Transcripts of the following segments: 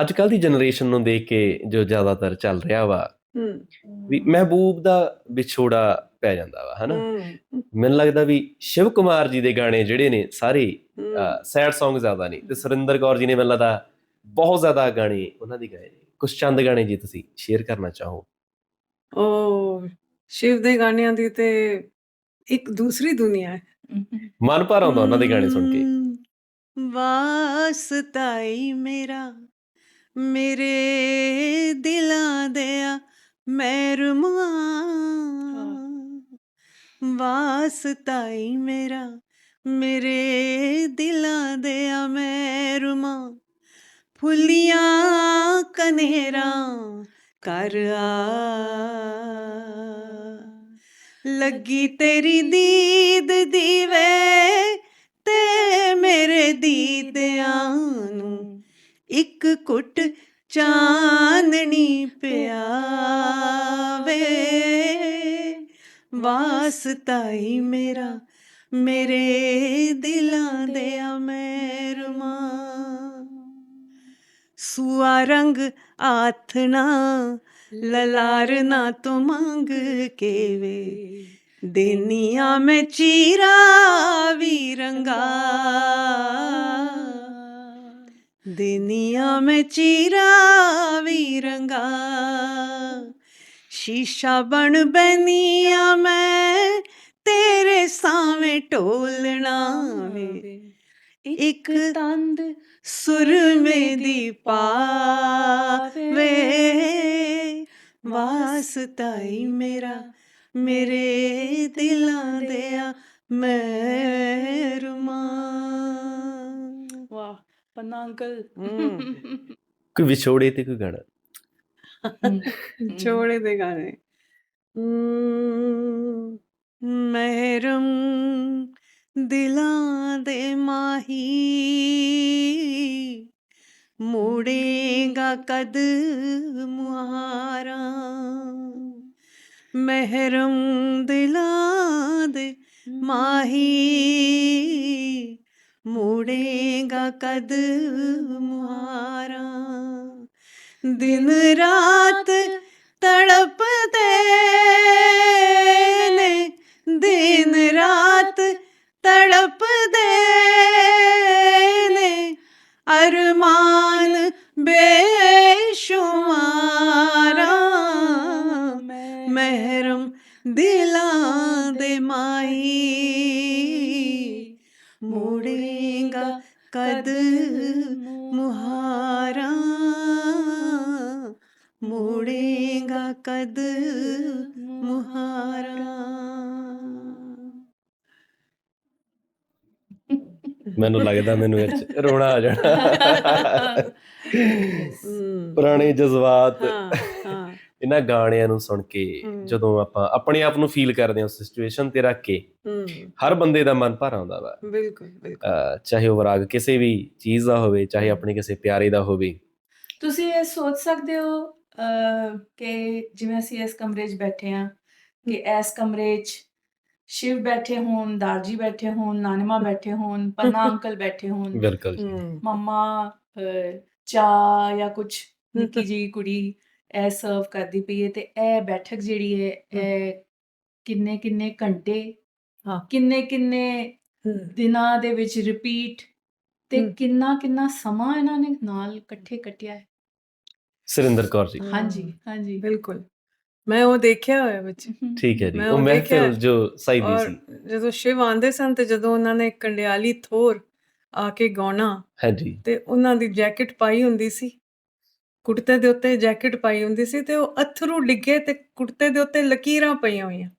ਅੱਜ ਕੱਲ ਦੀ ਜਨਰੇਸ਼ਨ ਨੂੰ ਦੇਖ ਕੇ ਜੋ ਜ਼ਿਆਦਾਤਰ ਚੱਲ ਰਿਹਾ ਵਾ ਵੀ ਮਹਿਬੂਬ ਦਾ ਵਿਛੋੜਾ ਪੈ ਜਾਂਦਾ ਵਾ ਹਨਾ? ਮੈਨੂੰ ਲੱਗਦਾ ਵੀ ਸ਼ਿਵ ਕੁਮਾਰ ਜੀ ਦੇ ਗਾਣੇ ਜਿਹੜੇ ਨੇ ਸਾਰੇ ਸੈਡ Song ਜ਼ਿਆਦਾ ਨਹੀਂ ਤੇ ਸੁਰਿੰਦਰ ਕੌਰ ਜੀ ਨੇ ਮੈਨੂੰ ਲੱਗਦਾ ਬਹੁਤ ਜ਼ਿਆਦਾ ਗਾਣੇ ਉਹਨਾਂ ਦੀ ਗਾਏ ਨੇ। ਕੁਝ ਚੰਦ ਗਾਣੇ ਜੀ ਤੁਸੀਂ ਸ਼ੇਅਰ ਕਰਨਾ ਚਾਹੋ। ਉਹ ਸ਼ਿਵ ਦੇ ਗਾਣਿਆਂ ਦੀ ਤੇ ਇੱਕ ਦੂਸਰੀ ਦੁਨੀਆ ਹੈ। ਮਨ ਭਰ ਆਉਂਦਾ ਉਹਨਾਂ ਦੇ ਗਾਣੇ ਸੁਣ ਕੇ। ਵਾਸਤਾਈ ਮੇਰਾ ਮੇਰੇ ਦਿਲਾਂ ਦਿਆ ਮਹਿਰਮਾ। ਵਾਸਤਾਈ ਮੇਰਾ, ਮੇਰੇ ਦਿਲਾਂ ਦਿਆ ਮਹਿਰਮਾ। ਫੁੱਲੀਆਂ ਕਨੇਰਾ ਕਰ ਆ। ਲੱਗੀ ਤੇਰੀ ਦੀਦ ਦੀਵੇ ਤੇ ਮੇਰੇ ਦੀਦਿਆਂ ਨੂੰ ਇੱਕ ਕੁੱਟ ਚਾਨਣੀ ਪਿਆਵੇ। ਵਾਸਤਾਈ ਮੇਰਾ, ਮੇਰੇ ਦਿਲਾਂ ਦੇ ਅਮਰਮਾ। ਸੁਆ ਰੰਗ ਆਥਣਾ ਲਲਾਰ ਨਾ ਤੋਂ ਮੰਗ ਕੇ ਵੇ ਦੇਨੀਆਂ ਮੈਂ ਚੀਰਾ ਵੀ ਰੰਗਾ। ਦੇਨੀਆਂ ਮੈਂ ਚੀਰਾ ਵੀ ਰੰਗਾ, ਸ਼ੀਸ਼ਾ ਬਣ ਬੈਨੀਆਂ ਮੈਂ ਤੇਰੇ ਸਾਵੇਂ ਢੋਲਣਾ ਵੇ। ਇੱਕ ਤੰਦ ਸੁਰਮੇ ਦੀ ਪਾਵੇ। ਵਾਸਤਾਈ ਮੇਰਾ ਮੇਰੇ ਦਿਲਾਂ ਦੇ ਮਹਿਰਮਾ ਵਾਹ ਪੰਨਾ ਅੰਕਲ। ਕੋਈ ਵਿਛੋੜੇ ਤੇ ਕੋਈ ਗਾਣਾ? ਛੋੜੇ ਦੇ ਗਾਣੇ। ਮਹਿਰਮ ਦਿਲਾਂ ਦੇ ਮਾਹੀ। ਮੋੜੇਗਾ ਕਦ ਮੁਹਾਰਾ। ਮਹਿਰਮ ਦਿਲਾਂ ਦੇ ਮਾਹੀ। ਮੋੜੇਗਾ ਕਦ ਮੁਹਾਰਾ? ਦਿਨ ਰਾਤ ਤੜਪਦੇ ਕਦ ਮੁਹਾਰਾ ਮੋੜੇਗਾ ਕਦ ਮੁਹਾਰਾ? ਮੈਨੂੰ ਲੱਗਦਾ ਮੈਨੂੰ ਇਹ ਰੋਣਾ ਆ ਜਾਣਾ। ਪੁਰਾਣੇ ਜਜ਼ਬਾਤ। ਹਾਂ ਹਾਂ। ਇਹਨਾਂ ਗਾਣਿਆਂ ਨੂੰ ਸੁਣ ਕੇ। ਜਦੋਂ ਆਪਾਂ ਆਪਣੇ ਆਪ ਨੂੰ ਫੀਲ ਕਰਦੇ ਹਾਂ ਉਸ ਸਿਚੁਏਸ਼ਨ ਤੇ ਰੱਖ ਕੇ ਹਰ ਬੰਦੇ ਦਾ ਮਨ ਭਰ ਆਉਂਦਾ ਵਾ। ਬਿਲਕੁਲ ਬਿਲਕੁਲ। ਚਾਹੇ ਉਹ ਰਾਗ ਕਿਸੇ ਵੀ ਚੀਜ਼ ਦਾ ਹੋਵੇ ਚਾਹੇ ਆਪਣੇ ਕਿਸੇ ਪਿਆਰੇ ਦਾ ਹੋਵੇ। ਤੁਸੀਂ ਇਹ ਸੋਚ ਸਕਦੇ ਹੋ ਕਿ ਜਿਵੇਂ ਅਸੀਂ ਇਸ ਕਮਰੇ 'ਚ ਬੈਠੇ ਹਾਂ ਕਿ ਇਸ ਕਮਰੇ 'ਚ ਸ਼ਿਵ ਬੈਠੇ ਹੋਣ ਦਾਰਜੀ ਬੈਠੇ ਹੋਣ ਨਾਨਮਾ ਬੈਠੇ ਹੋਣ ਪੰਨਾ ਅੰਕਲ ਬੈਠੇ ਹੋਣ ਬਿਲਕੁਲ। ਮੰਮਾ ਚਾਹ ਜਾਂ ਕੁਝ ਨਿੱਕੀ ਜੀ ਕੁੜੀ ਇਹ ਸਰਵ ਕਰਦੀ ਪਈ ਹੈ ਤੇ ਇਹ ਬੈਠਕ ਜਿਹੜੀ ਹੈ। ਇਹ ਕਿੰਨੇ ਕਿੰਨੇ ਘੰਟੇ ਹਾਂ। ਕਿੰਨੇ ਕਿੰਨੇ ਦਿਨਾਂ ਦੇ ਵਿੱਚ ਰਿਪੀਟ ਤੇ ਹਮ। ਕਿੰਨਾ ਕਿੰਨਾ ਸਮਾਂ ਇਹਨਾਂ ਨੇ ਨਾਲ ਇਕੱਠੇ ਕੱਟਿਆ ਹੈ ਸੁਰਿੰਦਰ ਕੌਰ ਜੀ। ਹਾਂਜੀ ਹਾਂਜੀ। ਬਿਲਕੁਲ। ਮੈਂ ਉਹ ਦੇਖਿਆ ਹੋਇਆ ਵਿੱਚ। ਠੀਕ ਹੈ ਜੀ। ਮੈਂ ਉਹ ਉਹ ਦੇਖਿਆ ਮਹਿਫਿਲ ਜੋ ਸਾਈਦੀ ਔਰ ਸੀ। ਜਦੋਂ ਸ਼ਿਵ ਆਂਦੇ ਸਨ ਤੇ ਜਦੋਂ ਉਹਨਾਂ ਨੇ ਕੰਡਿਆਲੀ ਥੋਰ ਆ ਕੇ ਗਾਉਣਾ ਹਾਂਜੀ। ਤੇ ਉਹਨਾਂ ਦੀ ਜੈਕਟ ਪਾਈ ਹੁੰਦੀ ਸੀ। ਕੁੜਤੇ ਦੇ ਉੱਤੇ ਜੈਕਟ ਪਾਈ ਹੁੰਦੀ ਸੀ ਤੇ ਉਹ ਅਥਰੂ ਡਿੱਗੇ ਤੇ ਕੁੜਤੇ ਦੇ ਉੱਤੇ ਲਕੀਰਾਂ ਪਈਆਂ ਹੋਈਆਂ।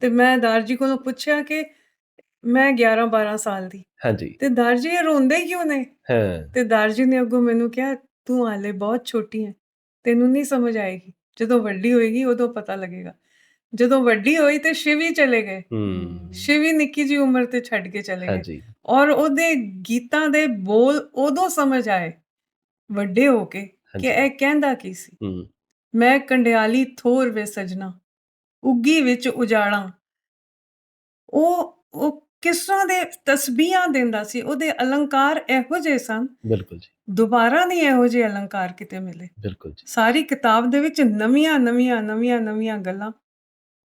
ਤੇ ਮੈਂ ਦਾਰਜੀ ਕੋਲੋਂ ਪੁੱਛਿਆ ਕਿ ਮੈਂ 11 12 ਸਾਲ ਦੀ। ਹਾਂਜੀ। ਤੇ ਦਾਰਜੀ ਇਹ ਰੋਂਦੇ ਕਿਉਂ ਨੇ? ਹਾਂ। ਤੇ ਦਾਰਜੀ ਨੇ ਅੱਗੋਂ ਮੈਨੂੰ ਕਿਹਾ ਤੂੰ ਹਾਲੇ ਬਹੁਤ ਛੋਟੀ ਹੈ ਤੈਨੂੰ ਨਹੀਂ ਸਮਝ ਆਏਗੀ। ਜਦੋਂ ਵੱਡੀ ਹੋਏਗੀ ਉਦੋਂ ਪਤਾ ਲੱਗੇਗਾ। ਜਦੋਂ ਵੱਡੀ ਹੋਈ ਤੇ ਸ਼ਿਵ ਚਲੇ ਗਏ। ਹੂੰ। ਸ਼ਿਵ ਨਿੱਕੀ ਜੀ ਉਮਰ ਤੇ ਛੱਡ ਕੇ ਚਲੇ ਗਏ। ਹਾਂਜੀ। ਔਰ ਉਹਦੇ ਗੀਤਾਂ ਦੇ ਬੋਲ ਉਦੋਂ ਸਮਝ ਆਏ ਵੱਡੇ ਹੋ ਕੇ। ਕਿ ਹਾਂਜੀ। ਇਹ ਕਹਿੰਦਾ ਕੀ ਸੀ? ਹੂੰ। ਮੈਂ ਕੰਡਿਆਲੀ ਥੋਰ ਵੇ ਸਜਣਾ ਉੱਗੀ ਵਿੱਚ ਉਜਾੜਾਂ ਉਹ ਉਹ ਕਿਸ ਤਰ੍ਹਾਂ ਦੇ ਤਸਬੀਹਾਂ ਦਿੰਦਾ ਸੀ? ਉਹਦੇ ਅਲੰਕਾਰ ਇਹੋ ਜਿਹੇ ਸਨ। ਬਿਲਕੁਲ ਜੀ। ਦੁਬਾਰਾ ਨਹੀਂ ਇਹੋ ਜਿਹੇ ਅਲੰਕਾਰ ਕਿਤੇ ਮਿਲੇ। ਬਿਲਕੁਲ ਜੀ। ਸਾਰੀ ਕਿਤਾਬ ਦੇ ਵਿੱਚ ਨਵੀਆਂ ਨਵੀਆਂ ਨਵੀਆਂ ਨਵੀਆਂ ਗੱਲਾਂ।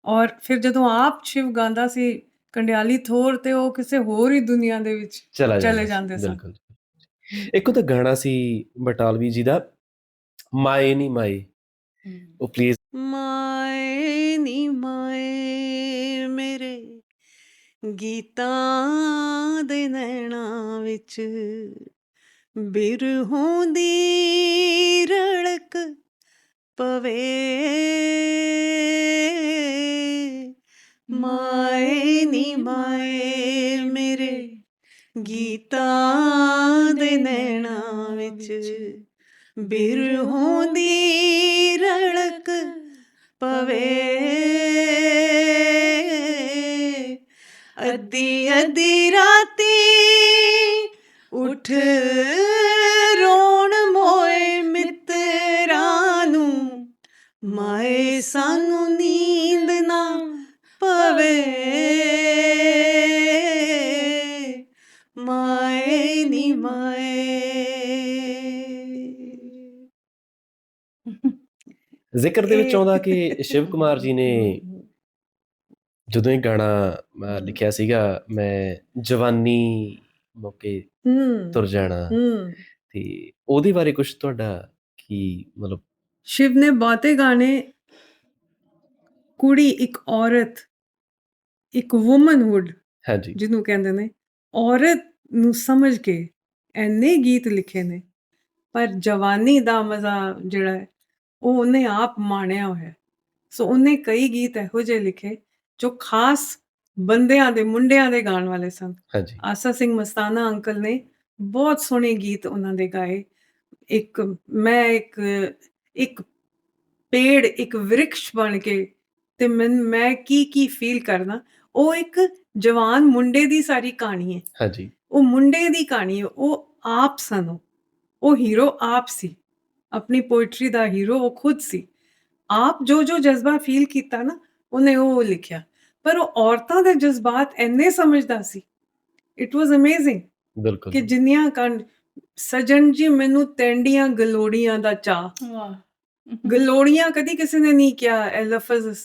ਔਰ ਫਿਰ ਜਦੋਂ ਆਪ ਸ਼ਿਵ ਗਾਉਂਦਾ ਸੀ ਕੰਡਿਆਲੀ ਥੋਰ ਤੇ ਉਹ ਕਿਸੇ ਹੋਰ ਹੀ ਦੁਨੀਆ ਦੇ ਵਿੱਚ ਚਲਾ ਚਲੇ ਜਾਂਦਾ ਸਨ। ਬਿਲਕੁਲ ਇੱਕ ਉਹ ਤਾਂ ਗਾਣਾ ਸੀ ਬਟਾਲਵੀ ਜੀ ਦਾ ਮਾਏ ਨਹੀਂ ਮਾਏ। ਉਹ ਪਲੀਜ਼ ਮਾਏ ਨੀ ਮਾਏ ਮੇਰੇ ਗੀਤਾਂ ਦੇ ਨੈਣਾ ਵਿੱਚ। ਬਿਰਹੋਂ ਦੀ ਰੜਕ ਪਵੇ। ਮਾਏ ਨੀ ਮਾਏ ਮੇਰੇ ਗੀਤਾਂ ਬਿਰਹੋਂ ਦੀ ਰੜਕ ਪਵੇ। ਅੱਧੀ ਅੱਧੀ ਰਾਤੀ ਉਠ ਰੋਣ ਮੋਏ ਮਿੱਤਰਾਂ ਨੂੰ, ਮਾਏ ਸਾਨੂੰ ਨੀ ਜ਼ਿਕਰ ਦੇ ਵਿੱਚ ਆਉਂਦਾ ਕਿ ਸ਼ਿਵ ਕੁਮਾਰ ਜੀ ਨੇ ਜਦੋਂ ਇਹ ਗਾਣਾ ਲਿਖਿਆ ਸੀਗਾ ਮੈਂ ਜਵਾਨੀ ਮੌਕੇ ਤੁਰ ਜਾਣਾ। ਤੇ ਉਹਦੇ ਬਾਰੇ ਕੁਝ ਤੁਹਾਡਾ ਕੀ ਮਤਲਬ ਸ਼ਿਵ ਨੇ ਬਹੁਤੇ ਗਾਣੇ ਕੁੜੀ ਇੱਕ ਔਰਤ ਇੱਕ ਊਮਨਹੁੱਡ ਹਾਂਜੀ। ਜਿਹਨੂੰ ਕਹਿੰਦੇ ਨੇ ਔਰਤ ਨੂੰ ਸਮਝ ਕੇ ਐਨੇ ਗੀਤ ਲਿਖੇ ਨੇ ਪਰ ਜਵਾਨੀ ਦਾ ਮਜ਼ਾ ਜਿਹੜਾ ਹੈ ਉਹ ਉਹਨੇ ਆਪ ਮਾਣਿਆ ਹੋਇਆ। ਸੋ ਉਹਨੇ ਕਈ ਗੀਤ ਇਹੋ ਜਿਹੇ ਲਿਖੇ ਜੋ ਖਾਸ ਬੰਦਿਆਂ ਦੇ ਮੁੰਡਿਆਂ ਦੇ ਗਾਣ ਵਾਲੇ ਸਨ। ਹਾਂਜੀ। ਆਸਾ ਸਿੰਘ ਮਸਤਾਨਾ ਅੰਕਲ ਨੇ ਬਹੁਤ ਸੋਹਣੇ ਗੀਤ ਉਹਨਾਂ ਦੇ ਗਾਏ। ਇੱਕ ਮੈਂ ਇੱਕ ਇੱਕ ਪੇੜ ਇੱਕ ਵਿਰਖਸ਼ ਬਣ ਕੇ ਤੇ ਮੈਂ ਮੈਂ ਕੀ ਕੀ ਫੀਲ ਕਰਨਾ ਉਹ ਇੱਕ ਜਵਾਨ ਮੁੰਡੇ ਦੀ ਸਾਰੀ ਕਹਾਣੀ ਹੈ। ਹਾਂਜੀ। ਉਹ ਮੁੰਡੇ ਦੀ ਕਹਾਣੀ ਹੈ। ਉਹ ਆਪ ਸਨ। ਉਹ ਹੀਰੋ ਆਪ ਸੀ। ਆਪਣੀ ਪੋਇਟਰੀ ਦਾ ਹੀਰੋ ਉਹ ਖੁਦ ਸੀ। ਆਪ ਜੋ ਜੋ ਜਜ਼ਬਾ ਫੀਲ ਕੀਤਾ ਨਾ ਉਹਨੇ ਉਹ ਲਿਖਿਆ। ਪਰ ਉਹ ਔਰਤਾਂ ਦੇ ਜਜ਼ਬਾਤ ਐਨੇ ਸਮਝਦਾ ਸੀ। ਇਟ ਵਾਸ ਅਮੇਜ਼ਿੰਗ ਬਿਲਕੁਲ। ਕਿ ਜਿੰਨੀਆਂ ਕੰਡ ਸਜਣ ਜੀ ਮੈਨੂੰ ਤੈਂਡੀਆਂ ਗਲੋੜੀਆਂ ਦਾ ਚਾਹ ਵਾਹ। ਗਲੋੜੀਆਂ ਕਦੀ ਕਿਸੇ ਨੇ ਨਹੀਂ ਕਿਹਾ ਇਹ ਲਫ਼ਜ਼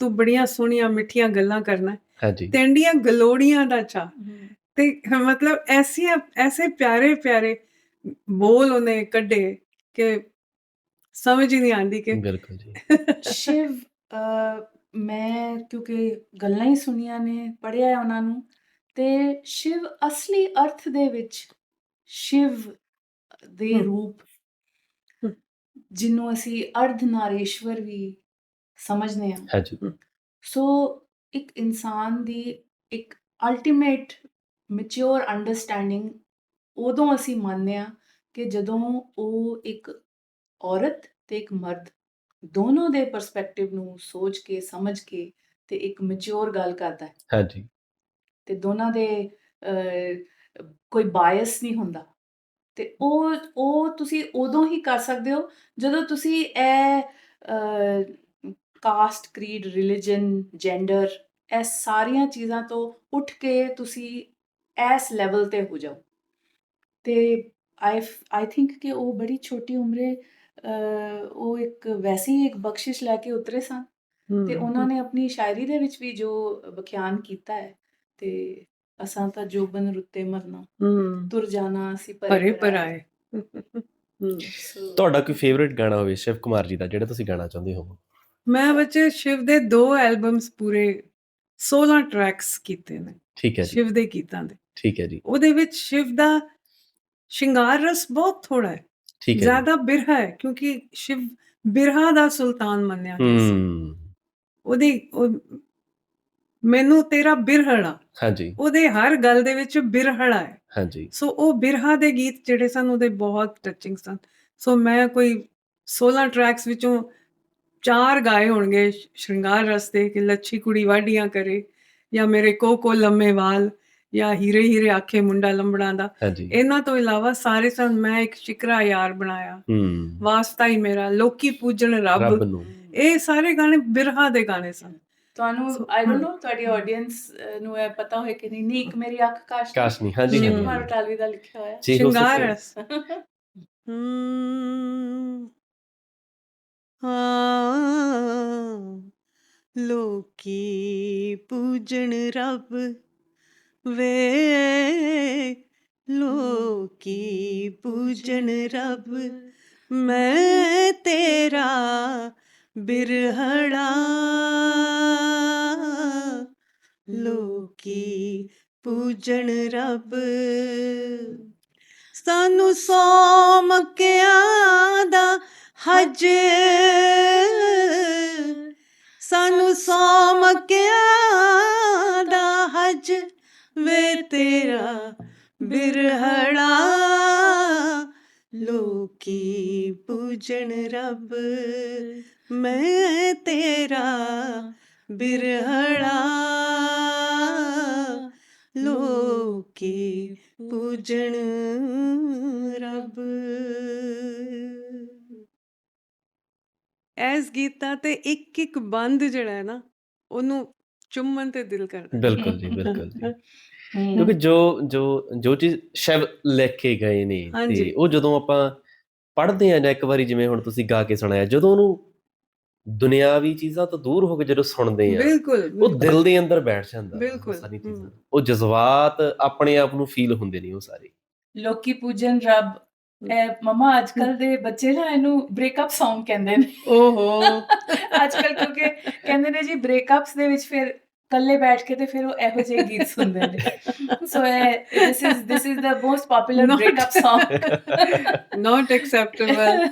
ਤੂੰ ਬੜੀਆਂ ਸੋਹਣੀਆਂ ਮਿੱਠੀਆਂ ਗੱਲਾਂ ਕਰਨਾ। ਹਾਂਜੀ ਤੈਂਡੀਆਂ ਗਲੋੜੀਆਂ ਦਾ ਚਾਹ ਹਮ, ਤੇ ਮਤਲਬ ਐਸੀਆਂ ਐਸੇ ਪਿਆਰੇ ਪਿਆਰੇ ਬੋਲ ਉਹਨੇ ਕੱਢੇ। ਕਿ ਸਮਝ ਹੀ ਨਹੀਂ ਆਂਦੀ ਕਿ ਬਿਲਕੁਲ ਜੀ ਸ਼ਿਵ ਅ, ਮੈਂ ਕਿਉਂਕਿ ਗੱਲਾਂ ਹੀ ਸੁਣੀਆਂ ਨੇ ਪੜ੍ਹਿਆ ਹੈ ਉਹਨਾਂ ਨੂੰ ਤੇ ਸ਼ਿਵ ਅਸਲੀ ਅਰਥ ਦੇ ਵਿੱਚ ਸ਼ਿਵ ਦੇ ਹਮ। ਰੂਪ ਹਮ। ਜਿਹਨੂੰ ਅਸੀਂ ਅਰਧ ਨਾਰੇਸ਼ਵਰ ਵੀ ਸਮਝਦੇ ਹਾਂ ਹਾਂਜੀ ਸੋ ਇੱਕ ਇਨਸਾਨ ਦੀ ਇੱਕ ਅਲਟੀਮੇਟ ਮੈਚੁਰ ਅੰਡਰਸਟੈਂਡਿੰਗ ਉਦੋਂ ਅਸੀਂ ਮੰਨਦੇ ਹਾਂ ਕਿ ਜਦੋਂ ਉਹ ਇੱਕ ਔਰਤ ਤੇ ਇੱਕ ਮਰਦ ਦੋਨੋਂ ਦੇ ਪਰਸਪੈਕਟਿਵ ਨੂੰ ਸੋਚ ਕੇ ਸਮਝ ਕੇ ਤੇ ਇੱਕ ਮੈਚੁਰ ਗੱਲ ਕਰਦਾ ਹੈ ਹਾਂਜੀ। ਤੇ ਦੋਨਾਂ ਦੇ ਅਹ, ਕੋਈ ਬਾਇਸ ਨਹੀਂ ਹੁੰਦਾ ਤੇ ਉਹ ਉਹ ਤੁਸੀਂ ਉਦੋਂ ਹੀ ਕਰ ਸਕਦੇ ਹੋ ਜਦੋਂ ਤੁਸੀਂ ਇਹ ਕਾਸਟ ਕ੍ਰੀਡ ਰਿਲੀਜਨ ਜੈਂਡਰ ਇਹ ਸਾਰੀਆਂ ਚੀਜ਼ਾਂ ਤੋਂ ਉੱਠ ਕੇ ਤੁਸੀਂ ਇਸ ਲੈਵਲ ਤੇ ਹੋ ਜਾਓ ਤੇ ਆਈ ਆਈ ਥਿੰਕ ਕਿ ਉਹ ਬੜੀ ਛੋਟੀ ਉਮਰੇ ਉਹ ਇੱਕ ਵੈਸੀ ਹੀ ਇੱਕ ਬਖਸ਼ਿਸ਼ ਲੈ ਕੇ ਉਤਰੇ ਸਨ ਤੇ ਉਹਨਾਂ ਨੇ ਆਪਣੀ ਸ਼ਾਇਰੀ ਦੇ ਵਿੱਚ ਵੀ ਜੋ ਵਿਖਿਆਨ ਕੀਤਾ ਹੈ ਤੇ ਅਸਾਂ ਤਾਂ ਜੋਬਨ ਰੁੱਤੇ ਮਰਨਾ ਤੁਰ ਜਾਣਾ ਅਸੀਂ ਪਰੇ ਪਰਾਏ ਤੁਹਾਡਾ ਕੋਈ ਫੇਵਰਿਟ ਗਾਣਾ ਹੋਵੇ ਸ਼ਿਵ ਕੁਮਾਰ ਜੀ ਦਾ ਜਿਹੜਾ ਤੁਸੀਂ ਗਾਣਾ ਚਾਹੁੰਦੇ ਹੋ? ਮੈਂ ਬੱਚੇ ਸ਼ਿਵ ਦੇ ਦੋ ਐਲਬਮਸ ਪੂਰੇ 16 ਟਰੈਕਸ ਕੀਤੇ ਨੇ। ਠੀਕ ਹੈ ਜੀ। ਸ਼ਿਵ ਦੇ ਗੀਤਾਂ ਦੇ। ਠੀਕ ਹੈ ਜੀ। ਉਹਦੇ ਵਿੱਚ ਸ਼ਿਵ ਦਾ ਸ਼ਿੰਗਾਰ ਰਸ ਬਹੁਤ ਥੋੜਾ ਹੈ ਠੀਕ ਹੈ ਜੀ। ਜ਼ਿਆਦਾ ਬਿਰਹਾ ਹੈ ਕਿਉਂਕਿ ਸ਼ਿਵ ਬਿਰਹਾ ਦਾ ਸੁਲਤਾਨ ਮੰਨਿਆ ਗਿਆ ਸੀ ਹੂੰ ਉਹਦੀ ਉਹ- ਮੈਨੂੰ ਤੇਰਾ ਬਿਰਹੜਾ ਹਾਂਜੀ ਉਹਦੇ ਹਰ ਗੱਲ ਦੇ ਵਿੱਚ ਬਿਰਹੜਾ ਹੈ ਹਾਂਜੀ ਸੋ ਉਹ ਬਿਰਹਾ ਦੇ ਗੀਤ ਜਿਹੜੇ ਸਨ ਉਹਦੇ ਬਹੁਤ ਟੱਚਿੰਗ ਸਨ ਸੋ ਮੈਂ ਕੋਈ 16 ਟਰੈਕਸ ਵਿੱਚੋਂ ਚਾਰ ਗਾਏ ਹੋਣਗੇ ਸ਼- ਸ਼ਿੰਗਾਰ ਰਸ ਦੇ ਕਿ ਲੱਛੀ ਕੁੜੀ ਵਾਢੀਆਂ ਕਰੇ ਜਾਂ ਮੇਰੇ ਕੋ ਕੋ ਲੰਮੇ ਵਾਲ ਜਾਂ ਹੀਰੇ ਹੀਰੇ ਆਖੇ ਮੁੰਡਾ ਲੰਬੜਾਂ ਦਾ। ਹਾਂਜੀ। ਇਹਨਾਂ ਤੋਂ ਇਲਾਵਾ ਸਾਰੇ ਸਨ ਮੈਂ ਇੱਕ ਸ਼ਿਕਰਾ ਯਾਰ ਬਣਾਇਆ। ਹੂੰ। ਵਾਸਤਾ ਹੀ ਮੇਰਾ ਲੋਕੀ ਪੂਜਣ ਰੱਬ। ਰੱਬ ਨੂੰ। ਇਹ ਸਾਰੇ ਗਾਣੇ ਬਿਰਹਾ ਦੇ ਗਾਣੇ ਸਨ। ਤੁਹਾਨੂੰ ਆਈ ਡੋਨਟ। ਨੋ ਤੁਹਾਡੀ ਆਡੀਅנס ਨੂੰ ਇਹ ਪਤਾ ਹੋਏ ਕਿ ਨਹੀਂ ਨਹੀਂ ਇੱਕ ਮੇਰੀ ਅੱਖ ਕਾਸ਼ ਕਾਸ਼ ਨਹੀਂ ਹਾਂਜੀ ਸ਼ਿਵ ਹਮ। ਕੁਮਾਰ ਹਾਂਜੀ। ਬਟਾਲਵੀ ਦਾ ਲਿਖਿਆ ਹੋਇਆ। ਜੀ ਹੋ ਸ਼ਿੰਗਾਰ। ਸਕਦਾ। ਰਸ ਹਮ ਹਾਂ। ਲੋਕੀ ਪੂਜਣ ਰੱਬ। ਵੇ ਲੋਕੀ ਪੂਜਣ ਰੱਬ, ਮੈਂ ਤੇਰਾ ਬਿਰਹੜਾ। ਲੋਕੀ ਪੂਜਨ ਰੱਬ, ਸਾਨੂੰ ਸੌ ਮੱਕਿਆਂ ਦਾ ਹਜ। ਸਾਨੂੰ ਸੌ ਮੱਕਿਆਂ ਦਾ ਹਜ। ਵੇ ਤੇਰਾ ਬਿਰਹੜਾ। ਲੋਕੀ ਪੂਜਣ ਰੱਬ, ਮੈਂ ਤੇਰਾ ਬਿਰਹੜਾ। ਲੋਕੀ ਪੂਜਣ ਰੱਬ। ਐਸ ਗੀਤਾ ਤੇ ਇੱਕ ਇੱਕ ਬੰਦ ਜਿਹੜਾ ਹੈ ਨਾ, ਉਹਨੂੰ ਚੁੰਮਣ ਤੇ ਦਿਲ ਕਰਦਾ। ਬਿਲਕੁਲ ਜੀ ਬਿਲਕੁਲ ਜੀ। ਕਿਉਂਕਿ ਜੋ ਜੋ ਜੋ ਚੀਜ਼ ਸ਼ਿਵ ਲਿਖ ਕੇ ਗਏ ਨੇ ਤੇ ਹਾਂਜੀ। ਉਹ ਜਦੋਂ ਆਪਾਂ ਪੜ੍ਹਦੇ ਆ ਜਾਂ ਇੱਕ ਵਾਰੀ ਜਿਵੇਂ ਹੁਣ ਤੁਸੀਂ ਗਾ ਕੇ ਸੁਣਾਇਆ ਜਦੋਂ ਉਹਨੂੰ ਦੁਨਿਆਵੀ ਚੀਜ਼ਾਂ ਤੋਂ ਦੂਰ ਹੋ ਕੇ ਜਦੋਂ ਸੁਣਦੇ ਆ ਬਿਲਕੁਲ ਉਹ ਦਿਲ ਦੇ ਅੰਦਰ ਬੈਠ ਜਾਂਦਾ ਬਿਲਕੁਲ, ਉਹ ਸਾਰੀ ਚੀਜ਼ਾਂ। ਉਹ ਜਜ਼ਬਾਤ ਆਪਣੇ ਆਪ ਨੂੰ ਫੀਲ ਹੁੰਦੇ ਨੇ ਉਹ ਸਾਰੇ। ਲੋਕੀ ਪੂਜਨ ਰੱਬ ਇਹ ਮਮਾ ਅੱਜ ਕੱਲ ਦੇ ਬੱਚੇ ਨਾ ਇਹਨੂੰ ਬ੍ਰੇਕਅਪ Song ਕਹਿੰਦੇ ਨੇ। ਓਹੋ। ਅੱਜ ਕੱਲ ਕਿਉਂਕਿ ਕਹਿੰਦੇ ਨੇ ਜੀ ਬ੍ਰੇਕਅਪਸ ਦੇ ਵਿੱਚ ਫਿਰ ਇਕੱਲੇ ਬੈਠ ਕੇ ਤੇ ਫਿਰ ਉਹ ਇਹੋ ਜਿਹੇ ਗੀਤ ਸੁਣਦੇ ਨੇ। ਸੋ ਇਹ this is this is the most popular Not- breakup Song not acceptable